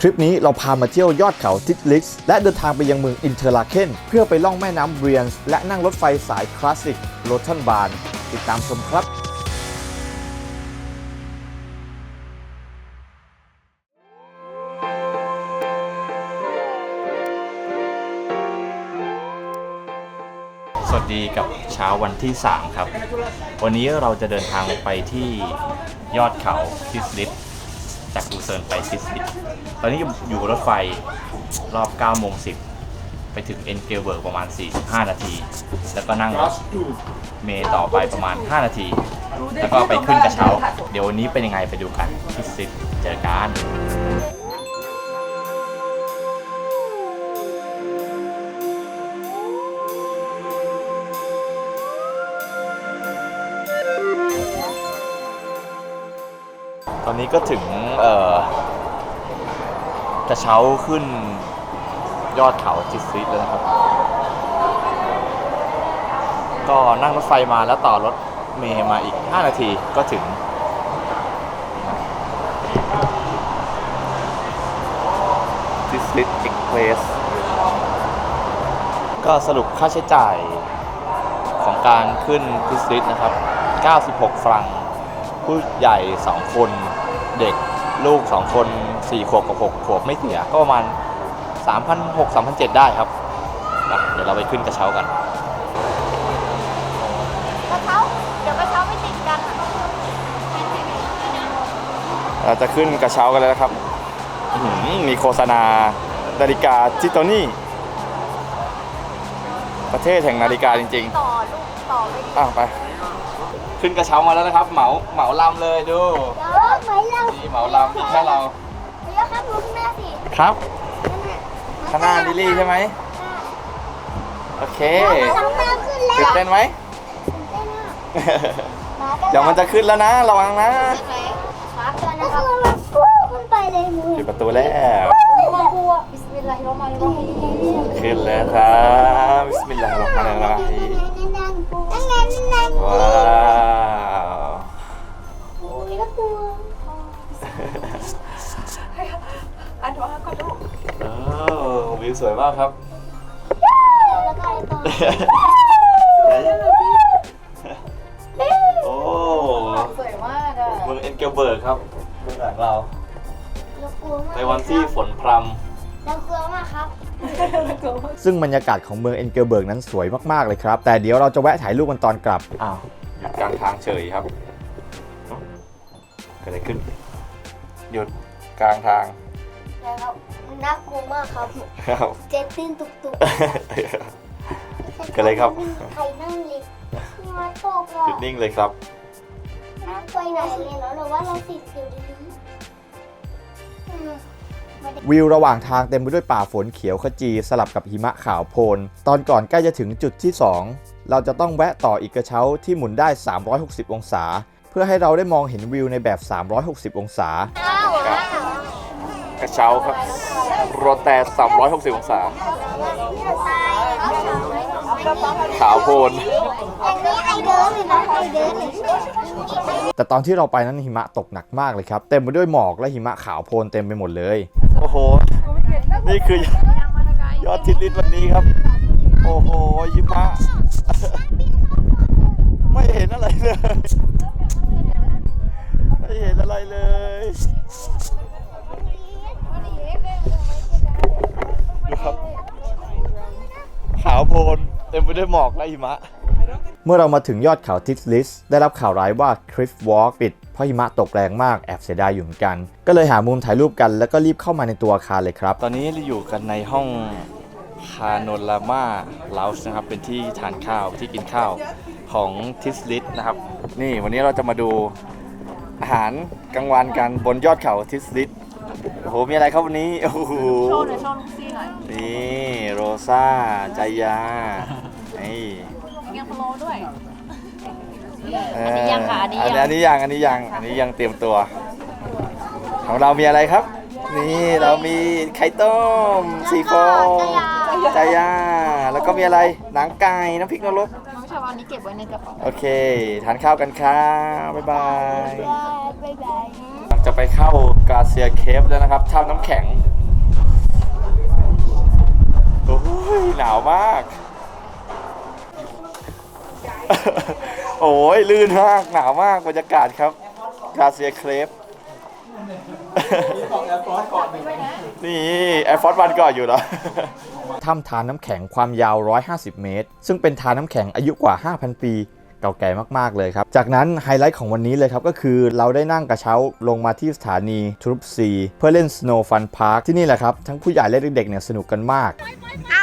คลิปนี้เราพามาเที่ยวยอดเขาทิสลิสและเดินทางไปยังเมืองอินเทอร์ลาเคนเพื่อไปล่องแม่น้ำเบรียนส์และนั่งรถไฟสายคลาสสิกโรทันบานติดตามชมครับ สวัสดีกับเช้าวันที่ 3 ครับ วันนี้เราจะเดินทางไปที่ยอดเขาทิสลิด จากดูเซิร์นไปทิสติตอนนี้อยู่บนรถไฟรอบ9โมง10 ไปถึงเอ็นเกลเบิร์กประมาณ 45 นาที แล้วก็นั่งรถเมย์ต่อไปประมาณ 5 นาที แล้วก็ไปขึ้นกระเช้า เดี๋ยววันนี้เป็นยังไงไปดูกันทิสลิดเจอกัน ตอนนี้ก็ถึงเอ่อกระเช้าขึ้นยอดเขาจิสซิสแล้วนะครับ ก็นั่งรถไฟมาแล้วต่อรถเมย์มาอีก 5 นาทีก็ถึงจิสซิสเอ็กเพรสก็สรุปค่าใช้จ่ายของการขึ้นจิสซิสนะครับ 96 ฟรัง ผู้ใหญ่ 2 คน เด็กลูก 2 คน 4 ขวบกับ 6 ขวบไม่เสีย ก็ประมาณ 3,600 3,700 ได้ครับนะเดี๋ยวเราไปขึ้นกระเช้ากัน กระเช้า เดี๋ยวกระเช้าไม่ติดกันอะเราจะขึ้นกระเช้ากันแล้วนะครับอื้อหือมีโฆษณานาฬิกาจิโตนี่ ประเทศแห่งนาฬิกาจริงต่อลูกต่อไปดิ ๆ อ้าวไป ขึ้นกระเช้ามาแล้วนะครับ เหมาเหมาลำเลยดู เดี๋ยวไหมเรานี่เหมาลำมีแค่เราเดี๋ยวครับลูกแม่สิครับนั่นน่ะข้างหน้าลิลลี่ใช่ไหมโอเคข้างหน้าขึ้นแล้วตื่นเต้นไหมตื่นเต้นอะมากันเดี๋ยวมันจะขึ้นแล้วนะระวังนะใช่ไหมมากันนะครับก็คือเราพุ่งขึ้นไปเลยมือปิดประตูแล้วกลัวบิสมิลลาฮิรเราะห์มานิรเราะฮีมขึ้นแล้วครับบิสมิลลาฮิรเราะห์มานิรเราะฮีมนั่งนั่งนั่งนั่งว้าว โอ้ยน่ากลัวอ้าววิวสวยมากครับ แล้วก็อะไรต่อโอ้สวยมากอะเมืองเอ็นเกลเบิร์กครับเมืองหลังเราเรากลัวมากในวันที่ฝนพรเรากลัวมากครับ ซึ่งบรรยากาศของเมืองเอ็นเกลเบิร์กนั้นสวยมาก ๆ เลยครับ แต่เดี๋ยวเราจะแวะถ่ายรูปกันตอนกลับำอ้าวหยุดกลางทางเฉยครับเกิดอะไรขึ้น หยุดกลางทาง แล้วน่ากลัวมากครับครับเจ็ตติ้นตุกตุกเกิดอะไรครับใครนั่งลิฟต์มาตกหยุดอะนิ่งเลยครับนั่งไปไหนแล้วหรือว่าเราติดอยู่ดีอืมวิวระหว่างทางเต็มไปด้วยป่าฝนเขียวขจีสลับกับหิมะขาวโพลน ตอนก่อนใกล้จะถึงจุดที่ 2 เราจะต้องแวะต่ออีกกระเช้าที่หมุนได้ 360 องศา เพื่อให้เราได้มองเห็นวิวในแบบ 360 องศาอ้าวอ้าว กระเช้าครับโรแต่360องศาขาวโพลนอย่างนี้ไอเดินเลนแต่ตอนที่เราไปนั้นหิมะตกหนักมากเลยครับ เต็มไปด้วยหมอกและหิมะขาวโพลนเต็มไปหมดเลย โอ้โห นี่คือยอดทิศลิศวันนี้ครับ โอ้โหยิมะ ไม่เห็นอะไรเลย ไม่เห็นอะไรเลย ดูครับ ขาวโพล นเต็มไปด้วยหมอกและหิมะ เมื่อเรามาถึงยอดเขาทิสลิสได้รับข่าวร้ายว่าคลิฟวอล์กปิดเพราะหิมะตกแรงมากแอบเสียดายอยู่เหมือนกัน ก็เลยหามุมถ่ายรูปกันแล้วก็รีบเข้ามาในตัวอาคารเลยครับ ตอนนี้เราอยู่กันในห้องคาโนลาม่าเลาส์นะครับ เป็นที่ทานข้าวที่กินข้าวของทิสลิสนะครับ นี่วันนี้เราจะมาดูอาหารกลางวันกันบนยอดเขาทิสลิสโอ้โห มีอะไรครับวันนี้ โอ้โห โชว์หน่อยโชว์ลูกซี่ หน่อยนี่โรซาใจายานี่ยังพะโล้ด้วย เอันนี้ยังค่ะอันนี้ยัง อันนี้ยังอันนี้ยังอันนี้ยังเตรียมตัว ของเรามีอะไรครับ นี่เรามีไข่ต้มสีฟองใจายาแล้วก็มีอะไรหนังไก่น้ำพริกนรก น้องชาวอันนี้เก็บไว้ในกระเป๋าโอเค ทานข้าวกันครับบ๊ายบาย บ๊ายบาย จะไปเข้ากาเซียเคฟแล้วนะครับถ้ำน้ำแข็ง หนาวมาก โอ้ยลื่นมากหนาวมากบรรยากาศครับ กาเซียเคลฟนี่แอร์ฟอร์สวันก่อนอยู่เหรอถ้ำทานน้ำแข็งความยาว 150 เมตร ซึ่งเป็นทานน้ำแข็งอายุกว่า 5,000 ปีเก่าแก่มาก ๆ เลยครับ จากนั้นไฮไลท์ของวันนี้เลยครับ ก็คือเราได้นั่งกระเช้าลงมาที่สถานีทรูปซีเพื่อเล่นสโนว์ฟันพาร์คที่นี่แหละครับ ทั้งผู้ใหญ่และเด็กๆเนี่ยสนุกกันมาก อ้า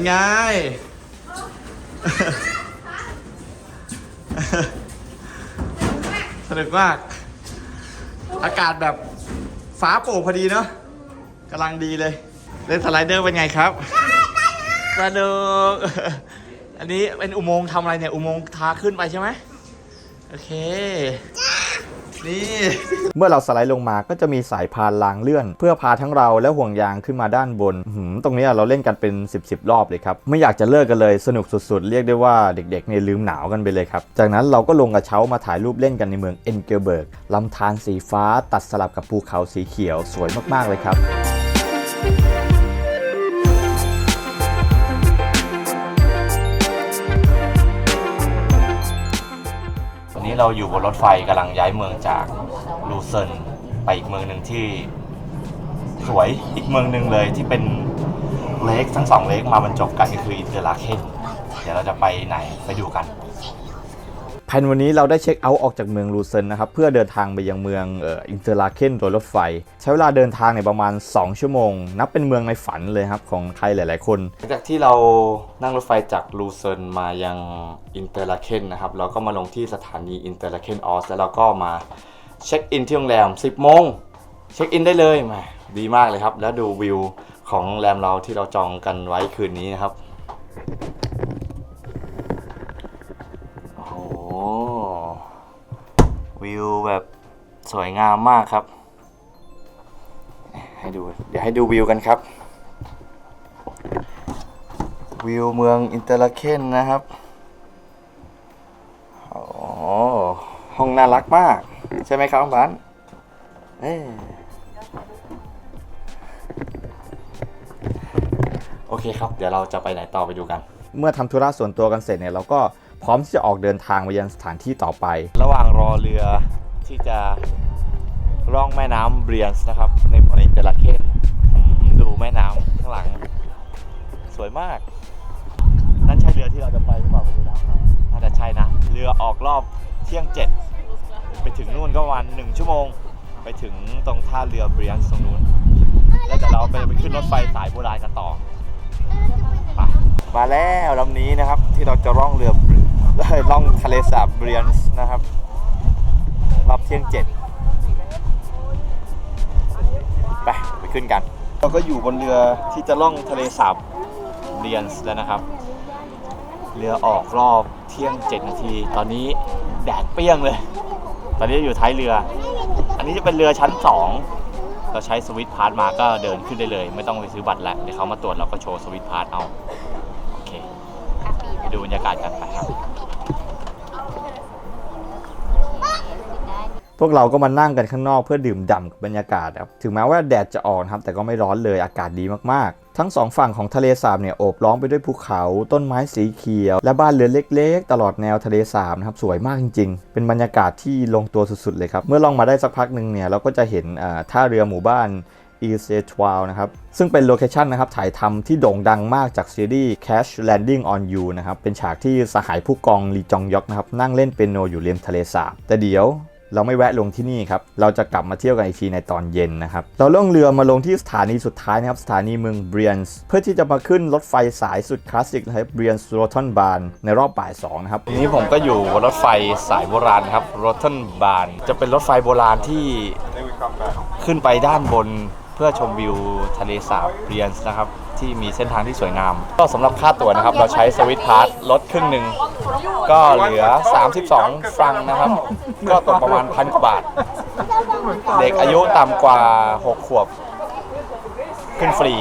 เป็นไง สนุกมาก อากาศแบบฟ้าโปร่งพอดีเนาะกำลังดีเลย เล่นสไลเดอร์เป็นไงครับสนุกอันนี้เป็นอุโมงค์ทำอะไรเนี่ย อุโมงค์ทาขึ้นไปใช่ไหมโอเค นี่ เมื่อเราสไลด์ลงมาก็จะมีสายพานรางเลื่อน เพื่อพาทั้งเราและห่วงยางขึ้นมาด้านบนหืมตรงนี้เราเล่นกันเป็น 10บสรอบเลยครับ ไม่อยากจะเลิกกันเลยสนุกสุดๆ เรียกได้ว่าเด็กๆเนี่ยลืมหนาวกันไปเลยครับ จากนั้นเราก็ลงกระเช้ามาถ่ายรูปเล่นกันในเมืองเอ็นเกลเบิร์กลำธารสีฟ้าตัดสลับกับภูเขาสีเขียวสวยมากๆเลยครับ เราอยู่บนรถไฟกำลังย้ายเมืองจากลูเซิร์นไปอีกเมืองหนึ่งที่สวยอีกเมืองหนึ่งเลยที่เป็นเลคทั้งสองเลคมาบรรจบกันก็คืออินเตอร์ลาเคนเดี๋ยวเราจะไปไหนไปดูกัน แผนวันนี้เราได้เช็คเอาท์ออกจากเมืองลูเซนนะครับเพื่อเดินทางไปยังเมืองเอินเตอร์ลาเคนโดยรถไฟ ใช้เวลาเดินทางในยประมาณ 2 ชั่วโมง นับเป็นเมืองในฝันเลยครับของใครหลาย ๆ คนหลังจากที่เรานั่งรถไฟจากลูเซนมายังอินเตอร์ลาเคนนะครับเราก็มาลงที่สถานีอินเตอร์ลาเคนออสแล้วเราก็มาเช็คอินที่โรงแรม 10 โมงเช็คอินได้เลยแหมดีมากเลยครับ แล้วดูวิวของโรงแรมเราที่เราจองกันไว้คืนนี้นะครับ แบบสวยงามมากครับ ให้ดู เดี๋ยวให้ดูวิวกันครับ วิวเมืองอินเตอร์ลาเคนนะครับโอ้ห้องน่ารักมาก ใช่ไหมครับน้องบ้านเอ้ยโอเคครับ เดี๋ยวเราจะไปไหนต่อไปดูกัน เมื่อทำธุระส่วนตัวกันเสร็จเนี่ยเราก็พร้อมที่จะออกเดินทางไปยังสถานที่ต่อไป ระหว่างรอเรือ ที่จะร่องแม่น้ำเบรียนส์นะครับ ในเมืองอิเตอร์ลาเคนดูแม่น้ำข้างหลัง สวยมาก นั่นใช่เรือที่เราจะไปหรือเปล่าไปดูนะน่าจะใช่นะ เรือออกรอบเที่ยงเจ็ดไปถึงนู่นก็ประมาณหนึ่งชั่วโมง ไปถึงตรงท่าเรือเบรียนส์ตรงนู้น แล้วเดี๋ยวเราไปไปขึ้นรถไฟสายโบราณกันต่อไปมาแล้วลำนี้นะครับที่เราจะร่องเรือล่องทะเลสาบเบรียนส์นะครับ รอบเที่ยงเจ็ดไปไปขึ้นกัน เราก็อยู่บนเรือที่จะล่องทะเลสาบเรียนส์แล้วนะครับ เรือออกรอบเที่ยงเจ็ดนาที ตอนนี้แดดเปรี้ยงเลย ตอนนี้อยู่ท้ายเรือ อันนี้จะเป็นเรือชั้นสองเราใช้สวิตช์พาสมาก็เดินขึ้นได้เลย ไม่ต้องไปซื้อบัตรแล้วเดี๋ยวเขามาตรวจเราก็โชว์สวิตช์พาสเอา โอเค ไปดูบรรยากาศกันไปครับ พวกเราก็มานั่งกันข้างนอกเพื่อดื่มด่ำกับบรรยากาศครับถึงแม้ว่าแดดจะออกครับแต่ก็ไม่ร้อนเลยอากาศดีมากๆ ทั้งสองฝั่งของทะเลสาบเนี่ยโอบล้อมไปด้วยภูเขาต้นไม้สีเขียว และบ้านเรือนเล็ก ๆ ตลอดแนวทะเลสาบนะครับสวยมากจริง ๆ เป็นบรรยากาศที่ลงตัวสุดๆเลยครับเมื่อลองมาได้สักพักหนึ่งเนี่ยเราก็จะเห็นท่าเรือหมู่บ้าน e s e t w a l นะครับ ซึ่งเป็นโลเคชันนะครับถ่ายทำที่โด่งดังมากจากซีรีส์ Cash Landing on You นะครับ เป็นฉากที่สหายผู้กองลีจองยอกนะครับ นั่งเล่นเปียโนอยู่ริมทะเลสาบ แต่เดี๋ยว เราไม่แวะลงที่นี่ครับ เราจะกลับมาเที่ยวกันอีกทีในตอนเย็นนะครับ เราล่องเรือมาลงที่สถานีสุดท้ายนะครับ สถานีเมืองเบรียนส์เพื่อที่จะมาขึ้นรถไฟสายสุดคลาสสิกนะครับเบรียนส์โรทันบานในรอบบ่ายสองนะครับทีนี้ผมก็อยู่รถไฟสายโบราณครับโรทันบานจะเป็นรถไฟโบราณที่ขึ้นไปด้านบน พื่อชมวิวทะเลสาบเรียนส์นะครับ ที่มีเส้นทางที่สวยงาม ก็สำหรับค่าตั๋วนะครับ เราใช้สวิตพาสลดครึ่งหนึ่ง ก็เหลือ 32 ฟรังนะครับ ก็ตกประมาณพันกว่าบาท เด็กอายุต่ำกว่า 6 ขวบขึ้นฟรี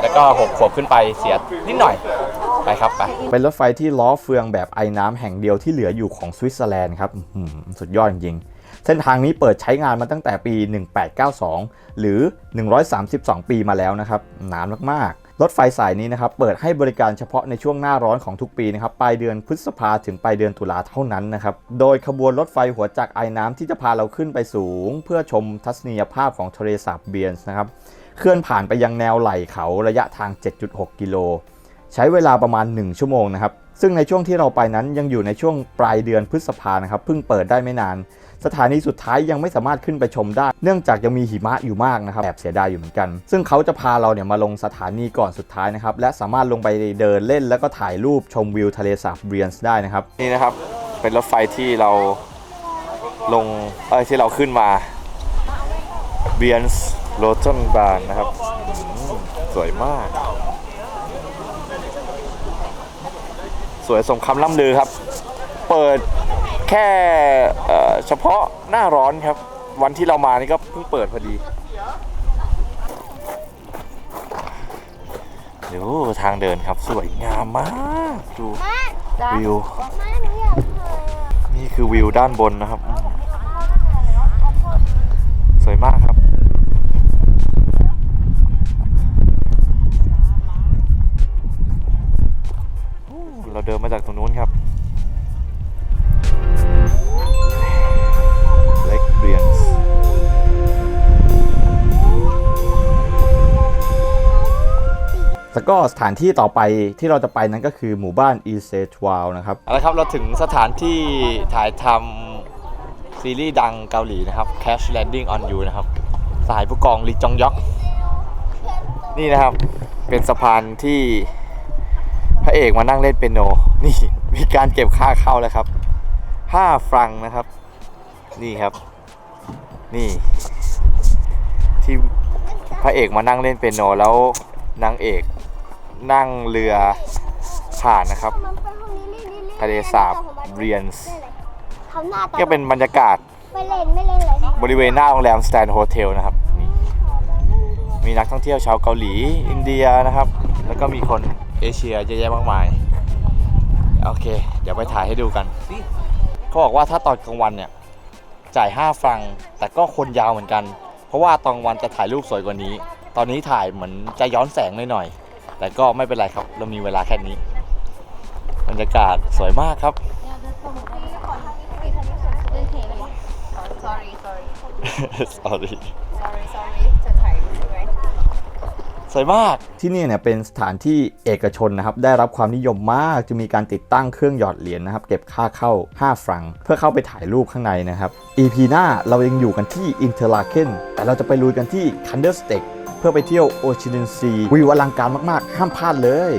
แล้วก็ 6 ขวบขึ้นไปเสียนิดหน่อยไปครับไปเป็นรถไฟที่ล้อเฟืองแบบไอ้น้ำแห่งเดียวที่เหลืออยู่ของสวิตเซอร์แลนด์ครับอื้อหือสุดยอดจริงๆ เส้นทางนี้เปิดใช้งานมาตั้งแต่ปี 1892 หรือ 132 ปีมาแล้วนะครับนานมากๆ รถไฟสายนี้นะครับเปิดให้บริการเฉพาะในช่วงหน้าร้อนของทุกปีนะครับปลายเดือนพฤษภาถึงปลายเดือนตุลาเท่านั้นนะครับโดยขบวนรถไฟหัวจักรไอ้น้ำที่จะพาเราขึ้นไปสูง เพื่อชมทัศนียภาพของทะเลสาบเบียนส์นะครับเคลื่อนผ่านไปยังแนวไหล่เขาระยะทาง 7.6 กิโล ใช้เวลาประมาณ 1 ชั่วโมงนะครับ ซึ่งในช่วงที่เราไปนั้นยังอยู่ในช่วงปลายเดือนพฤษภานะครับเพิ่งเปิดได้ไม่นาน สถานีสุดท้ายยังไม่สามารถขึ้นไปชมได้ เนื่องจากยังมีหิมะอยู่มากนะครับแอบเสียดายอยู่เหมือนกัน ซึ่งเขาจะพาเราเนี่ยมาลงสถานีก่อนสุดท้ายนะครับและสามารถลงไปเดินเล่น แล้วก็ถ่ายรูปชมวิวทะเลสาบเบียนส์ได้นะครับนี่นะครับเป็นรถไฟที่เราลงเอ้ยที่เราขึ้นมาเบียนส์โรตันบานนะครับ สวยมาก สวยสมคำล่ำลือครับ เปิดแค่ เอ่อเฉพาะหน้าร้อนครับ วันที่เรามานี่ก็เพิ่งเปิดพอดีดูทางเดินครับสวยงามมากดูวิวมาหนูอยากถ่ายอะนี่คือวิวด้านบนนะครับอืมสวยมากครับเราเดินมาจากตรงนู้นครับ แล้วก็สถานที่ต่อไปที่เราจะไปนั้นก็คือหมู่บ้านอีเซทวาลนะครับเอาละครับเราถึงสถานที่ถ่ายทำซีรีส์ดังเกาหลีนะครับ Cash Landing on You นะครับ สายผู้กองลีจองยอกนี่นะครับ เป็นสะพานที่พระเอกมานั่งเล่นเปียโน นี่มีการเก็บค่าเข้าแล้วครับ 5 ฟรังนะครับ นี่ครับ นี่ ที่พระเอกมานั่งเล่นเปียโนแล้วนางเอก นั่งเรือผ่านนะครับมันไปห้องนี้นี่นี่นี่ทะเลสาบเรียนส์ทำหน้าตาก็เป็นบรรยากาศไม่เล่นไม่เล่นเลยบริเวณหน้าโรงแรมสแตนโฮเทลนะครับนี่มีนักท่องเที่ยวชาวเกาหลี อินเดียนะครับ แล้วก็มีคนเอเชียเยอะแยะมากมาย โอเค เดี๋ยวไปถ่ายให้ดูกัน เขาบอกว่าถ้าตอนกลางวันเนี่ย จ่าย 5ฟรัง แต่ก็คนยาวเหมือนกัน เพราะว่าตอนกลางวันจะถ่ายรูปสวยกว่านี้ ตอนนี้ถ่ายเหมือนจะย้อนแสงหน่อยๆ แต่ก็ไม่เป็นไรครับ เรามีเวลาแค่นี้บรรยากาศสวยมากครับ sorry sorry sorry sorry sorry จะถ่ายใช่ไหมสวยมาก ที่นี่เนี่ยเป็นสถานที่เอกชนนะครับ ได้รับความนิยมมาก จะมีการติดตั้งเครื่องหยอดเหรียญนะครับ เก็บค่าเข้า 5 ฟรัง เพื่อเข้าไปถ่ายรูปข้างในนะครับ EP หน้าเรายังอยู่กันที่อินเทอร์ลาเคนแต่เราจะไปลุยกันที่คันเดอร์สเต็กเพื่อไปเที่ยวโอชินซีวิวอลังการมากๆ ห้ามพลาดเลย